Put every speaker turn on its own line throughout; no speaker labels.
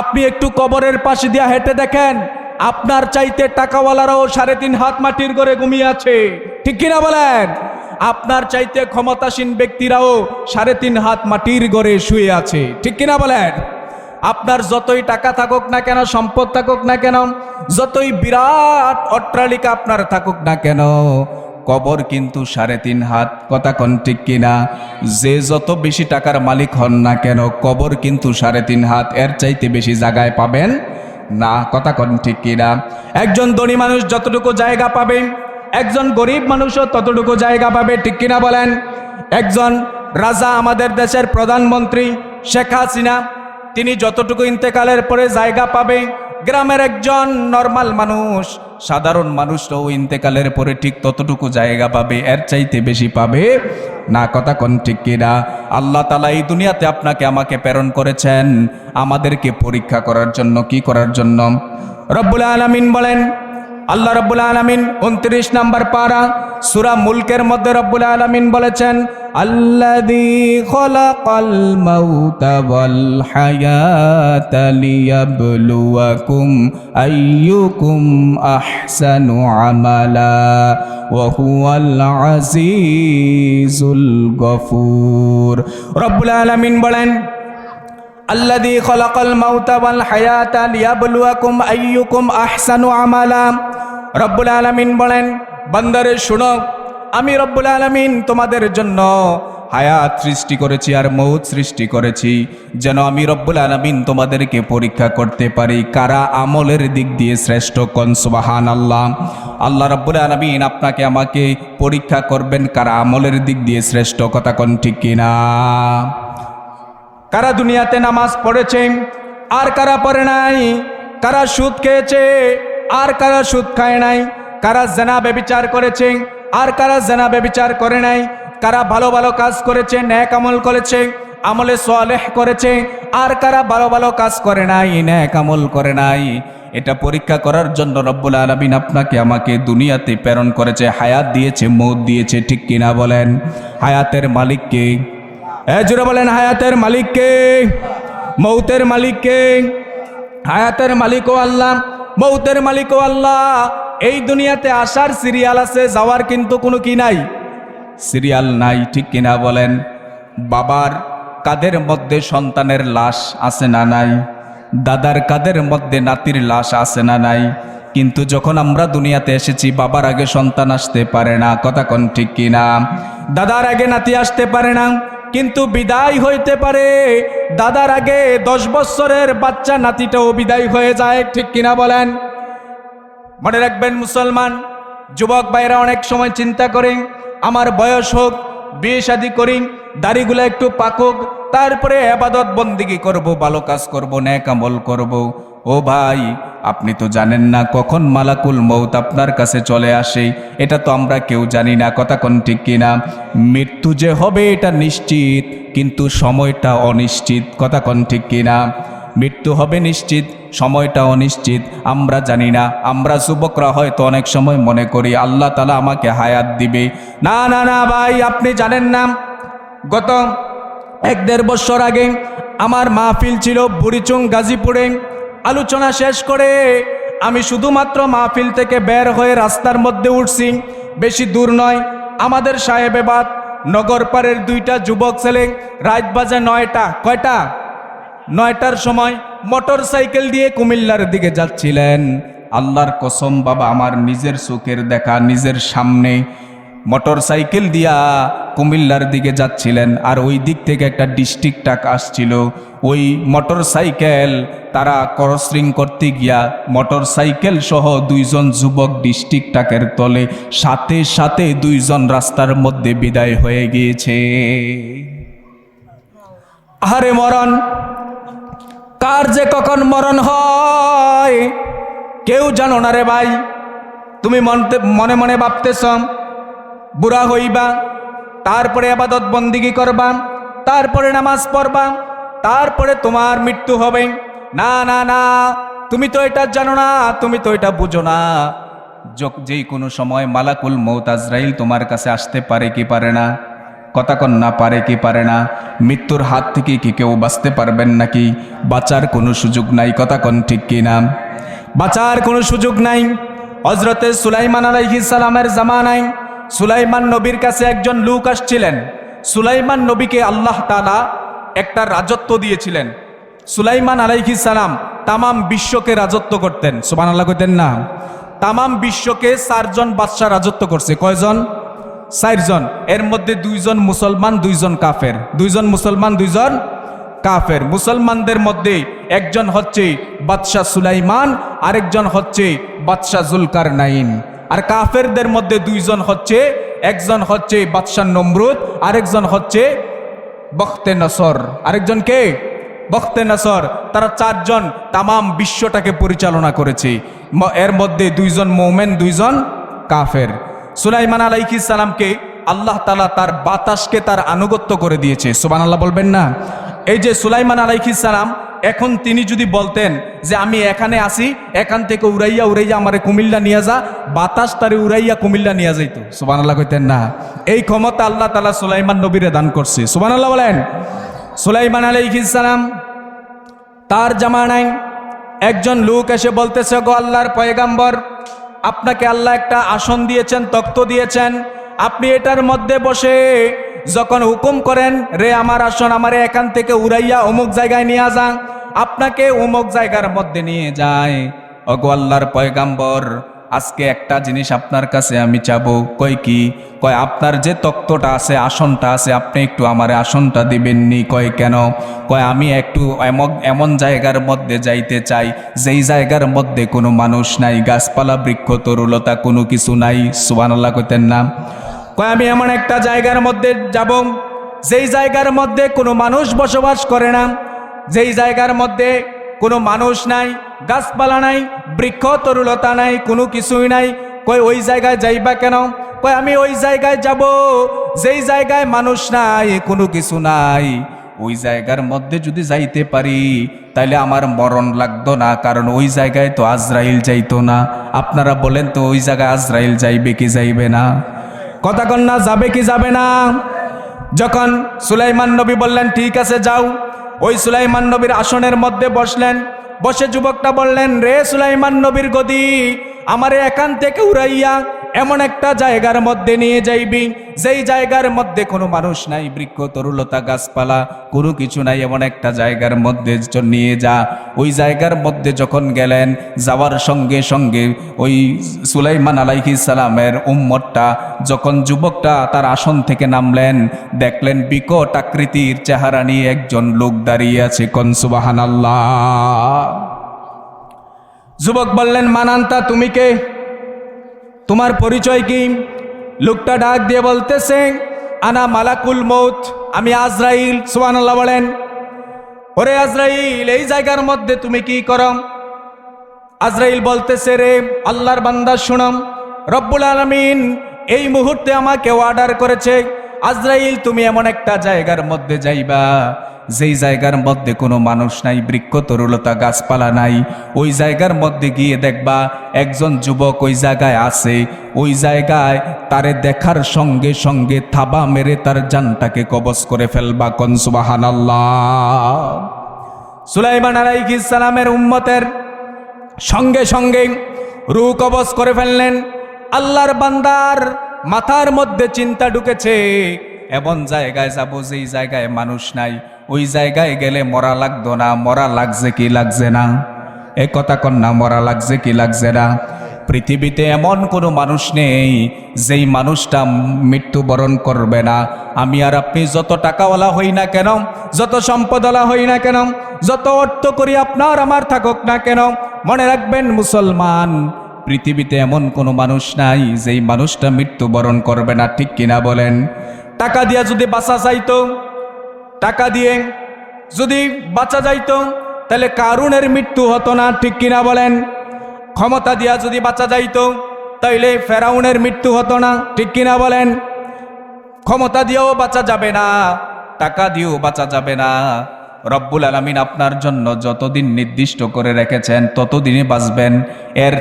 আপনি একটু কবরের পাশে দিয়া হেঁটে দেখেন, আপনার চাইতে টাকাওয়ালারাও সাড়ে তিন হাত মাটির করে ঘুমিয়ে আছে। ঠিক কিনা বলেন? আপনার চাইতে ক্ষমতাসীন ব্যক্তিরাও সাড়ে তিন হাত মাটির গড়ে শুয়ে আছে। ঠিক কিনা বলেন? আপনার যতই টাকা থাকুক না কেন, সম্পদ থাকুক না কেন, যতই বিরাট অট্টালিকা আপনার থাকুক না কেন কবর কিন্তু সাড়ে তিন হাত, কথা কন ঠিক কিনা? যে যত বেশি টাকার মালিক হন না কেন, কবর কিন্তু সাড়ে তিন হাত, এর চাইতে বেশি জায়গায় পাবেন না, কথা কন ঠিক কিনা? একজন ধনী মানুষ যতটুকু জায়গা পাবে, একজন গরিব মানুষও ততটুকু জায়গা পাবে, ঠিক কিনা বলেন? একজন রাজা আমাদের দেশের প্রধানমন্ত্রী শেখ হাসিনা, তিনি যতটুকু ইন্তেকালের পরে জায়গা পাবে গ্রামের একজন নর্মাল মানুষ, সাধারণ মানুষরাও ইন্তেকালের পরে ঠিক ততটুকু জায়গা পাবে, এর চাইতে বেশি পাবে? না, কথা কোন ঠিক কিনা আল্লাহ তালা এই দুনিয়াতে আপনাকে আমাকে প্রেরণ করেছেন, আমাদেরকে পরীক্ষা করার জন্য, কি করার জন্য? রব্বুল আলমিন বলেন, আল্লাহ রব্বুল আলমিন উনত্রিশ নাম্বার পারা, সুরা মুলকের মধ্যে রব্বুল আলমিন বলেছেন ওয়াল হায়াতা লিয়াবলুয়াকুম আইয়ুকুম আহসানু আমালা ওয়া হুয়াল আজিজুল গফুর। রব্বুল আলমিন বলেন আল্লাদি খলাকাল মাউতা ওয়াল হায়াতা লিয়াবলুয়াকুম আইয়ুকুম আহসানু আমালা। রব্বুল আলামিন বলেন, বান্দারে শুনো আমি রব্বুল আলামিন তোমাদের জন্য হায়াত সৃষ্টি করেছি আর মৌত সৃষ্টি করেছি। যেন আমি রব্বুল আলামিন তোমাদেরকে পরীক্ষা করতে পারি। কারা আমলের দিক দিয়ে শ্রেষ্ঠ কন? সুবাহান আল্লাহ আল্লাহ রব্বুল আলমিন আপনাকে আমাকে পরীক্ষা করবেন, কারা আমলের দিক দিয়ে শ্রেষ্ঠ কথা কন ঠিক কিনা? কারা দুনিয়াতে নামাজ পড়েছে, আর কারা পড়ে নাই? কারা সুদ খেয়েছে, আর কারা সুদ খায় নাই? কারা জেনা বেবিচার করেছে আর কারা জেনা বেবিচার করে নাই, কারা ভালো ভালো কাজ করেছে, ন্যাক আমল করেছে, আমলে সোয়ালেহ করেছে, আর কারা ভালো ভালো কাজ করে নাই, ন্যাক আমল করে নাই। এটা পরীক্ষা করার জন্য রব্বুল আলমিন আপনাকে আমাকে দুনিয়াতে প্রেরণ করেছে, হায়াত দিয়েছে, মৌত দিয়েছে, ঠিক কিনা বলেন? হায়াতের মালিককে জুড়ে বলেন, হায়াতের মালিককে মৌতের মালিককে হায়াতের মালিকও আল্লাহ, মৌতের মালিকও আল্লাহ এই দুনিয়াতে আসার সিরিয়াল আছে, যাওয়ার কিন্তু কোনো কি নাই? সিরিয়াল নাই, ঠিক কিনা বলেন? বাবার কাদের মধ্যে সন্তানের লাশ আছে না নাই? দাদার কাদের মধ্যে নাতির লাশ আছে না নাই? কিন্তু যখন আমরা দুনিয়াতে এসেছি, বাবার আগে সন্তান আসতে পারে না, কথা কোন ঠিক কিনা? দাদার আগে নাতি আসতে পারে না, কিন্তু বিদায় হইতে পারে। দাদার আগে দশ বছরের বাচ্চা নাতিটাও বিদায় হয়ে যায়, ঠিক কিনা বলেন? মনে রাখবেন মুসলমান, যুবক ভাইরা অনেক সময় চিন্তা করেন আমার বয়স হোক, বিয়ে শাদি করি, দাড়িগুলো একটু পাকুক, তারপরে আবাদত বন্দিগি করব, ভালো কাজ করব, ন্যাক আমল করব। ও ভাই, আপনি তো জানেন না কখন মালাকুল মৌত আপনার কাছে চলে আসে, এটা তো আমরা কেউ জানি না, কথা কোন ঠিক কিনা মৃত্যু যে হবে এটা নিশ্চিত, কিন্তু সময়টা অনিশ্চিত, কথা কোন ঠিক কিনা মৃত্যু হবে নিশ্চিত সময়টা অনিশ্চিত আমরা জানি না, আমরা যুবকরা হয়তো অনেক সময় মনে করি, আল্লাহ তালা আমাকে হায়াত দিবে। না না না ভাই, আপনি জানেন না। গত এক দেড় বছর আগে আমার মাহফিল ছিল বুড়িচুং গাজীপুরে। আলোচনা শেষ করে আমি শুধুমাত্র মাহফিল থেকে বের হয়ে রাস্তার মধ্যে উঠছি। বেশি দূর নয়, আমাদের সাহেবেবাদ নগরপাড়ের দুইটা যুবক ছেলে, রাত বাজে নয়টা, কয়টা? নয়টার সময় মোটর সাইকেল দিয়ে কুমিল্লার দিকে যাচ্ছিলেন। আল্লাহর কসম, বাবা, আমার নিজের চোখের দেখা, নিজের সামনে মোটর সাইকেল দিয়া কুমিল্লার দিকে যাচ্ছিলেন। আর ওই দিক থেকে একটা ডিস্ট্রিক্ট টাক আসছিল। ওই মোটর সাইকেল তারা করসরিং করতে গিয়া মোটর সাইকেল সহ দুইজন যুবক ডিস্ট্রিক্ট টাকের তলে সাথে সাথে দুইজন রাস্তার মধ্যে বিদায় হয়ে গিয়েছে। আহারে মরণ কার যে কখন মরণ হয়? কেউ জানো না রে ভাই। তুমি মনতে, মনে মনে ভাবতেছ, বুড়া হইবা, তারপরে আবাদত বন্দিগি করবা, তারপরে নামাজ পড়বা, তারপরে তোমার মৃত্যু হবে। না না না, তুমি তো এটা জানো না, তুমি তো এটা বুঝো না। যেই কোনো সময় মালাকুল মৌত আজরাইল তোমার কাছে আসতে পারে কি পারে না? কথা কন না পারে কি পারে না? মৃত্যুর হাত থেকে কি কেউ বাঁচতে পারবেন নাকি? বাঁচার কোনো সুযোগ নাই কথা কন ঠিক কি না? বাঁচার কোনো সুযোগ নাই। হজরতে সুলাইমান সালামের জামানায় সুলাইমান নবীর কাছে একজন লোক আসছিলেন। সুলাইমান নবীকে আল্লাহ তাআলা একটা রাজত্ব দিয়েছিলেন। সুলাইমান আলাইহিস সালাম তামাম বিশ্বকে রাজত্ব করতেন। সুবহানাল্লাহ কইতেন না। তামাম বিশ্বকে চারজন বাদশাহ রাজত্ব করছে। কয়জন? চারজন। এর মধ্যে দুইজন মুসলমান, দুইজন কাফের। দুইজন মুসলমান, দুইজন কাফের। মুসলমানদের মধ্যে একজন হচ্ছে বাদশাহ সুলাইমান, আরেকজন হচ্ছে বাদশাহ জুলকার নাইন আর কাফেরদের মধ্যে দুইজন হচ্ছে, একজন হচ্ছে বাদশাহ নমরুদ, আরেকজন হচ্ছে বখতে নসর। আরেকজন কে? বখতে নসর। তারা চারজন তামাম বিশ্বটাকে পরিচালনা করেছে। এর মধ্যে দুইজন মোমেন, দুইজন কাফের। সুলাইমান আলাইহিস সালামকে আল্লাহ তালা তার বাতাসকে তার আনুগত্য করে দিয়েছে। সুবান আল্লাহ বলবেন না? এই যে সুলাইমান আলাইহিস সালাম, এখন তিনি যদি বলতেন যে আমি এখানে আসি, এখান থেকে উড়াইয়া উড়াইয়া আমারে কুমিল্লা নিয়ে যা, বাতাস তারে উড়াইয়া কুমিল্লা নিয়ে যাইতো। সুবান আল্লাহ কইতেন না। এই ক্ষমতা আল্লাহ তালা সুলাইমান নবীরে দান করছে। সুবান আল্লাহ বলেন, সুলাইমান আলাইহিস সালাম, তার জামানায় একজন লোক এসে বলতেছে, গো আল্লাহর পয়গাম্বর আপনাকে আল্লাহ একটা আসন দিয়েছেন, তক্ত দিয়েছেন। আপনি এটার মধ্যে বসে যখন হুকুম করেন, রে, আমার আসন আমার এখান থেকে উড়াইয়া অমুক জায়গায় নিয়ে যান। আপনাকে অমুক জায়গার মধ্যে নিয়ে যায়। অগো আল্লাহর পয়গাম্বর আজকে একটা জিনিস আপনার কাছে আমি চাবো। কয় কি? কয়, আপনার যে তক্তটা আছে, আসনটা আছে, আপনি একটু আমার আসনটা দিবেননি। কয়, কেন? কয়, আমি একটু এমন এমন জায়গার মধ্যে যাইতে চাই, যেই জায়গার মধ্যে কোনো মানুষ নাই, গাছপালা, বৃক্ষ, তরুলতা কোনো কিছু নাই। সুবানাল্লাহ কইতেন না। কয়, আমি এমন একটা জায়গার মধ্যে যাব, যেই জায়গার মধ্যে কোনো মানুষ বসবাস করে না, যেই জায়গার মধ্যে কোনো মানুষ নাই গাছপালা নাই, বৃক্ষ তরুলতা নাই, কোনো কিছুই নাই। কই ওই জায়গায় যাইবা কেন? কই আমি ওই জায়গায় যাব। যেই জায়গায় মানুষ নাই, কোনো কিছু নাই। ওই জায়গার মধ্যে যদি যাইতে পারি, তাইলে আমার মরণ লাগতো না, কারণ ওই জায়গায় তো আজরাইল যাইতো না। আপনারা বলেন তো, ওই জায়গায় আজরাইল যাইবে কি যাইবে না? কথা কন্যা যাবে কি যাবে না? যখন সুলাইমান নবী বললেন, ঠিক আছে, যাও। ওই সুলাইমান নবীর আসনের মধ্যে বসলেন। বসে যুবকটা বললেন রে সুলাইমান নবীর গদি আমারে এখান থেকে উড়াইয়া এমন একটা জায়গার মধ্যে নিয়ে যাইবি, যেই জায়গার মধ্যে কোনো মানুষ নাই, বৃক্ষ, তরুলতা, গাছপালা, কোনো কিছু নাই, এমন একটা জায়গার মধ্যে নিয়ে যা। ওই জায়গার মধ্যে যখন গেলেন, যাওয়ার সঙ্গে সঙ্গে ওই সুলাইমান আলাইহিস সালামের উম্মতটা, যখন যুবকটা তার আসন থেকে নামলেন, দেখলেন বিকট আকৃতির চেহারা নিয়ে একজন লোক দাঁড়িয়ে আছে কনসুবাহান আল্লাহ যুবক বললেন, মানান্তা, তুমি কে? তোমার পরিচয় কি? লোকটা ডাক দিয়ে বলতেছে, আনা মালাকুল মৌত আমি আজরাইল। সোয়ানাল্লাহ বলেন। ওরে আজরাইল, এই জায়গার মধ্যে তুমি কি করম আজরাইল বলতেছে, রে, আল্লাহর বান্দা, শুনম। রব্বুল আলমিন এই মুহূর্তে আমাকে অর্ডার করেছে। আজরাইল, তুমি এমন একটা জায়গার মধ্যে যাইবা, যেই জায়গার মধ্যে কোনো মানুষ নাই, বৃক্ষ, তরুলতা, গাছপালা নাই। ওই জায়গার মধ্যে গিয়ে দেখবা, একজন যুবক ওই জায়গায় আছে। ওই জায়গায় তারে দেখার সঙ্গে সঙ্গে থাবা মেরে তার জানটাকে কবজ করে ফেলবা কনসুবাহান সুলাইমান আলাইহিস সালামের উম্মতের সঙ্গে সঙ্গে রু কবজ করে ফেললেন। আল্লাহর বান্দার মাথার মধ্যে চিন্তা ঢুকেছে, এমন জায়গায় যাব যেই জায়গায় মানুষ নাই। ওই জায়গায় গেলে মরা লাগতো না, মরা লাগছে কি লাগছে না? এ কথা কন্যা, মরা লাগছে কি লাগছে না? পৃথিবীতে এমন কোনো মানুষ নেই, যেই মানুষটা মৃত্যুবরণ করবে না। আমি আর আপনি যত টাকাওয়ালা হই না কেন, যত সম্পদওয়ালা হই না কেন, যত অর্থ করি আপনার আমার থাকুক না কেন, মনে রাখবেন মুসলমান পৃথিবীতে এমন কোনো মানুষ নাই যেই মানুষটা মৃত্যুবরণ করবে না, ঠিক কিনা বলেন? টাকা দিয়া যদি বাঁচা চাইতো টাকা দিয়ে যদি বাঁচা যাইতো, তাহলে কারুনের মৃত্যু হতো না, ঠিক কিনা বলেন? ক্ষমতা দিয়া যদি বাঁচা যাইত, তাইলে ফেরাউনের মৃত্যু হতো না, ঠিক কিনা বলেন? ক্ষমতা দিয়েও বাঁচা যাবে না, টাকা দিয়েও বাঁচা যাবে না। রব্বুল আলমিন আপনার জন্য যতদিন নির্দিষ্ট করে রেখেছেন, ততদিনই বাঁচবেন। এর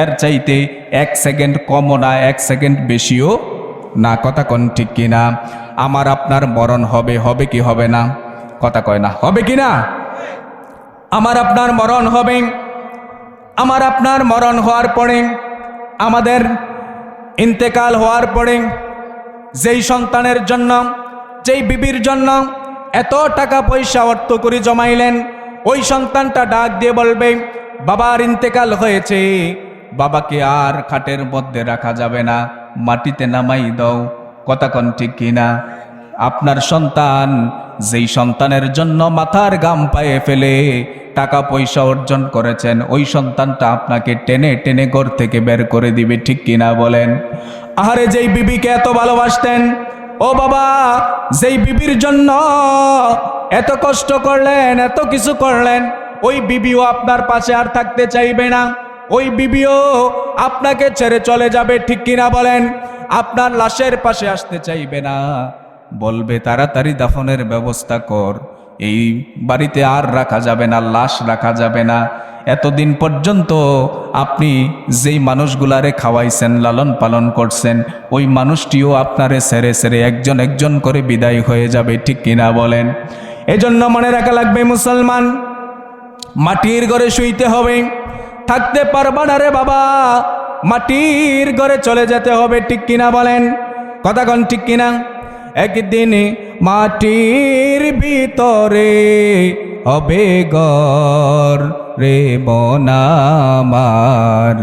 এর চাইতে এক সেকেন্ড কমও না, এক সেকেন্ড বেশিও না। কথা কন ঠিক কিনা আমার আপনার মরণ হবে হবে কি হবে না? কথা কয় না, হবে কি না? আমার আপনার মরণ হবে। আমার আপনার মরণ হওয়ার পরে, আমাদের ইন্তেকাল হওয়ার পরে, যেই সন্তানের জন্য, যেই বিবির জন্য এত টাকা পয়সা অর্থ করে জমাইলেন। ওই সন্তানটা ডাক দিয়ে বলবে, বাবার ইন্তেকাল হয়েছে। বাবাকে আর খাটের মধ্যে রাখা যাবে না। মাটিতে নামাই দাও। কথা কন ঠিক কিনা? আপনার সন্তান যেই সন্তানের জন্য মাথার গাম পায়ে ফেলে টাকা পয়সা অর্জন করেছেন, ওই সন্তানটা আপনাকে টেনে টেনে ঘর থেকে বের করে দিবে ঠিক কিনা বলেন? আহারে, যেই বিবিকে এত ভালোবাসতেন ও বাবা, যেই বিবির জন্য এত কষ্ট করলেন, এত কিছু করলেন, ওই বিবিও আপনার পাশে আর থাকতে চাইবে না। ওই বিবিও আপনাকে ছেড়ে চলে যাবে, ঠিক কিনা বলেন? আপনার লাশের পাশে আসতে চাইবে না। বলবে, তাড়াতাড়ি দাফনের ব্যবস্থা কর। এই বাড়িতে আর রাখা যাবে না, লাশ রাখা যাবে না। এতদিন পর্যন্ত আপনি যেই মানুষগুলারে খাওয়াইছেন, লালন পালন করছেন, ওই মানুষটিও আপনারে সেরে সেরে একজন একজন করে বিদায় হয়ে যাবে, ঠিক কিনা বলেন? এজন্য মনে রাখা লাগবে মুসলমান, মাটির ঘরে শুইতে হবে, থাকতে পারবা না রে বাবা, মাটির ঘরে চলে যেতে হবে, ঠিক কিনা বলেন? কথা কন ঠিক কিনা? একদিন মাটির ভিতরে হবে গর রে বনামার।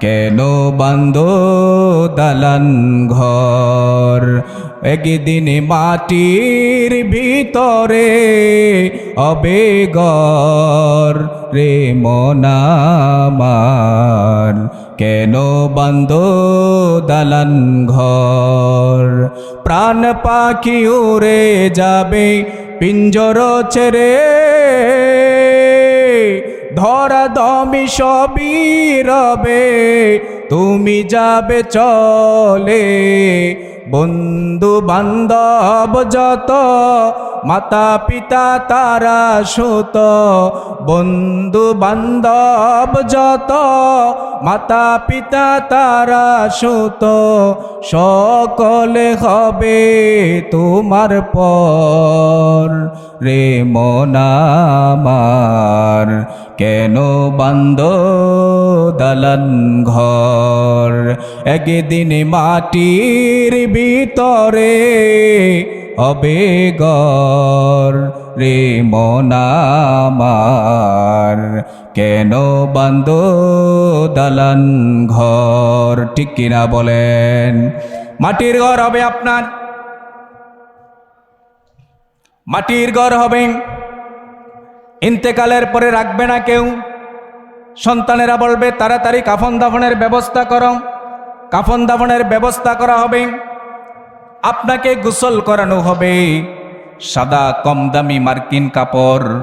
কেন বান্ধ দালান ঘর? একদিন মাটির ভিতরে হবে গর রে মনামার কেন বান্ধ দালান ঘর? প্রাণ পাখি উড়ে যাবে পিঞ্জর ছেড়ে ধরা দমি সবই রবে তুমি যাবে চলে। বন্ধু বান্ধব যত মাতা পিতা তারা সুত। বন্ধু বান্ধব যত মাতা পিতা তারা সুত। সকলে হবে তোমার পর। রে মনামার কেন বান্দ দালান ঘর? একদিন মাটির ভিতরে হবে গর রে মনামার কেন বান্দ দালান ঘর? ঠিক কিনা বলেন। মাটির ঘর হবে আপনার। মাটির ঘর হবে। ইন্তেকালের পরে রাখবে না কেউ। সন্তানেরা বলবে, তাড়াতাড়ি কাফন দাফনের ব্যবস্থা করো। কাফন দাফনের ব্যবস্থা করা হবে। আপনাকে গোসল করানো হবে। সাদা কম দামি মার্কিন কাপড়।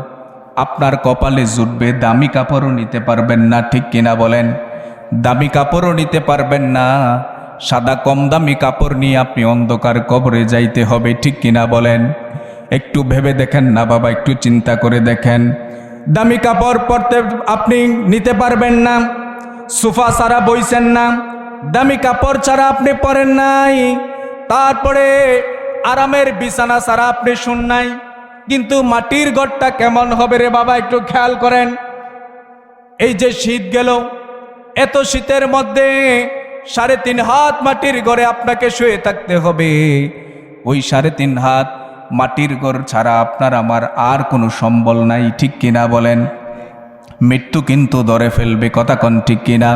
আপনার কপালে জুটবে, দামি কাপড়ও নিতে পারবেন না। ঠিক কিনা বলেন? দামি কাপড়ও নিতে পারবেন না। সাদা কম দামি কাপড় নিয়ে আপনি অন্ধকার কবরে যাইতে হবে। ঠিক কিনা বলেন? একটু ভেবে দেখেন না বাবা, একটু চিন্তা করে দেখেন। দামি কাপড় পরতে আপনি নিতে পারবেন না, সোফা ছাড়া বইছেন না, দামি কাপড় ছাড়া আপনি পরেন নাই, তারপরে আরামের বিছানা ছাড়া আপনি শুন নাই। কিন্তু মাটির ঘরটা কেমন হবে রে বাবা, একটু খেয়াল করেন। এই যে শীত গেল, এত শীতের মধ্যে সাড়ে তিন হাত মাটির ঘরে আপনাকে শুয়ে থাকতে হবে। ওই সাড়ে তিন হাত মাটির ঘর ছাড়া আপনার আমার আর কোনো সম্বল নাই, ঠিক কিনা বলেন? মৃত্যু কিন্তু ধরে ফেলবে, কথা কন ঠিক কিনা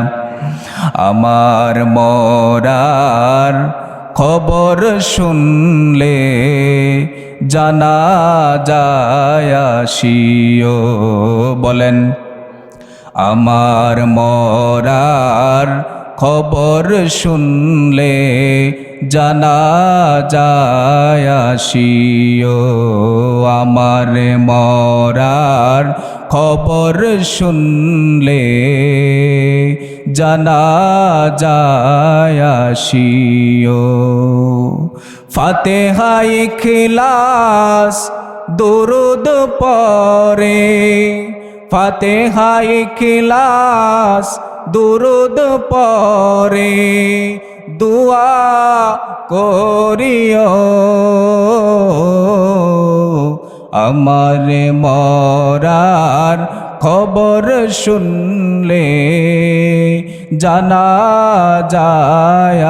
আমার মরার খবর শুনলে জানা যায় আসিও, বলেন। আমার মরার খবর শুনলে জানা যায় আমার মরার খবর শুনলে জানা যায় ফাতেহাই খিলাস দুরুদ পরে ফাতেহাই খিলাস দুরুদ পরে দুয়া করিও। আমার মরার খবর শুনলে জানা যায়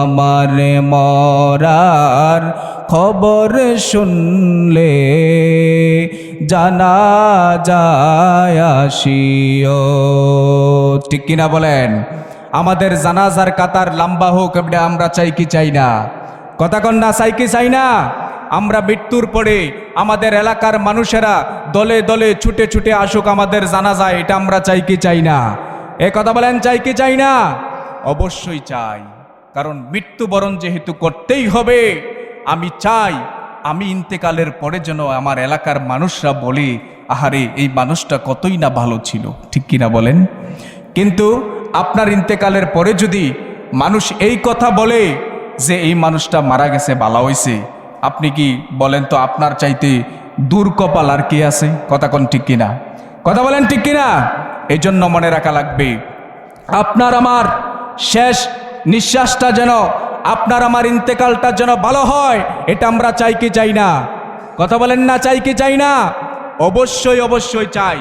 আমার মরার খবর শুনলে জানা যায় আসিও। ঠিক কিনা বলেন? আমাদের জানাজার কাতার লম্বা হোক এটা আমরা চাই কি চাই না? কথা কন না, চাই কি চাই না? আমরা মৃত্যুর পরে আমাদের এলাকার মানুষেরা দলে দলে ছুটে ছুটে আসুক আমাদের জানাজা, এটা আমরা চাই কি চাই না? এ কথা বলেন, চাই কি চাই না? অবশ্যই চাই। কারণ মৃত্যুবরণ যেহেতু করতেই হবে, আমি চাই আমি ইন্তেকালের পরে যেন আমার এলাকার মানুষরা বলে, আহারে, এই মানুষটা কতই না ভালো ছিল। ঠিক কিনা বলেন? কিন্তু আপনার ইন্তেকালের পরে যদি মানুষ এই কথা বলে যে, এই মানুষটা মারা গেছে, বালা হইছে, আপনি কি বলেন তো আপনার চাইতে দূর কপাল আর কি আছে? কথা কোন ঠিক কিনা? কথা বলেন ঠিক কিনা? এই জন্য মনে রাখা লাগবে, আপনার আমার শেষ নিঃশ্বাসটা যেন আপনার আমার ইন্তেকালটা যেন ভালো হয়, এটা আমরা চাই কি চাই না? কথা বলেন না, চাই কি চাই না? অবশ্যই অবশ্যই চাই।